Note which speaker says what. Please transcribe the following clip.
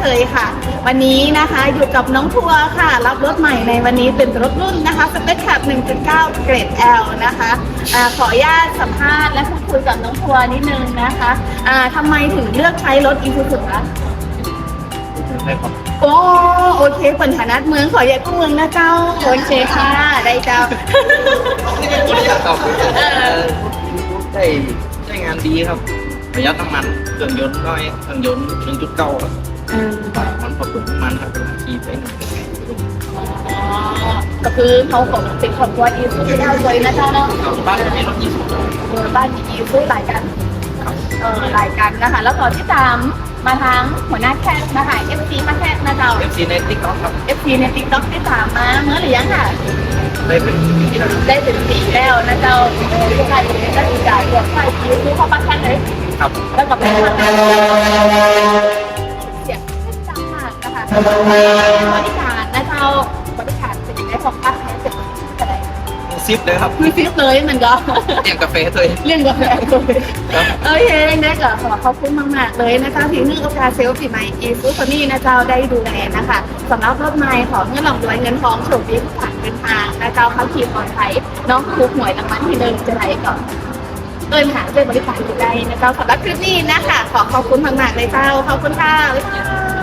Speaker 1: เคยค่ะ วันนี้นะคะอยู่กับน้องทัวร์ค่ะ รับรถใหม่ในวันนี้เป็นรถรุ่นนะคะสเปคแคป1.9 เกรด L นะคะอาขออนุญาตสัมภาษณ์และพูดคุยกับน้องทัวร์นิดนึงนะคะอ่าทำไมถึงเลือกใช้รถอีซูซูคะ
Speaker 2: ได้ครับ
Speaker 1: โอ้โอเคปัญหานัดเมืองขออย่ากู้เมืองนะเจ้าโอเคค่ะได้เจ้า
Speaker 2: ครับได้ได้งานดีครับ ประหยัดน้ำมันเครื่องยนต์น้อยเครื่องยนต์1.9ครับ
Speaker 1: อืม
Speaker 2: มันประกอบน้ำมันครับเป็นขี่ไปหนึ่ง
Speaker 1: อ๋อก็คือเขาของติดครอบครัวอีซูซูได้เลยนะเจ้าเนาะ
Speaker 2: บ้านจะมีรถยี่สิบ
Speaker 1: เออบ้านมีอีซูหลายกันเออหลายกันนะคะ แล้วก็ที่ตามมาทางหัวหน้าแคทนะคะ FC มาแคทนะเจ้า
Speaker 2: เอฟซีในติ๊กต็อกครับ
Speaker 1: FC ในติ๊กต็อกที่ตามมาเมื่อหรือยังค่ะ
Speaker 2: ได้เป็นที่เรา
Speaker 1: ได้ถึงสีแล้วนะเจ้าเออทุกท่านเป็นนักศึกษาเรียนไฟคิวคือเขาปักแคทเลย
Speaker 2: ครับ
Speaker 1: แล้วก็เป็นทางเสียงจังมากนะคะบริการนะเจ้าบริการเป็นยังไงของปักแคทเป็นอะไร
Speaker 2: ซิปเลยครับ
Speaker 1: คือฟิสเลยมันก็
Speaker 2: เลี้ยงกาแฟเลย
Speaker 1: เรื่องกาแฟเลยโอเคนะก็ขอขอบคุณมากๆเลยนะคะที่ให้โอกาสเซลล์ปีใหม่อีซูฟนี่นะเจ้าได้ดูแลนะคะสำหรับรถใหม่ของเงินหลองรวยเงินทองโชคดีผ่านเดินทางนะเจ้าขับขี่ปลอดภัยน้องถูกหวยรางวัลที่หนึ่งจะไหนก่อน เดินหาเจอบริการอยู่ได้นะเจ้าสำหรับคลิปนี้นะคะ ขอขอบคุณมากๆเลยเจ้า ขอบคุณค่ะบ๊า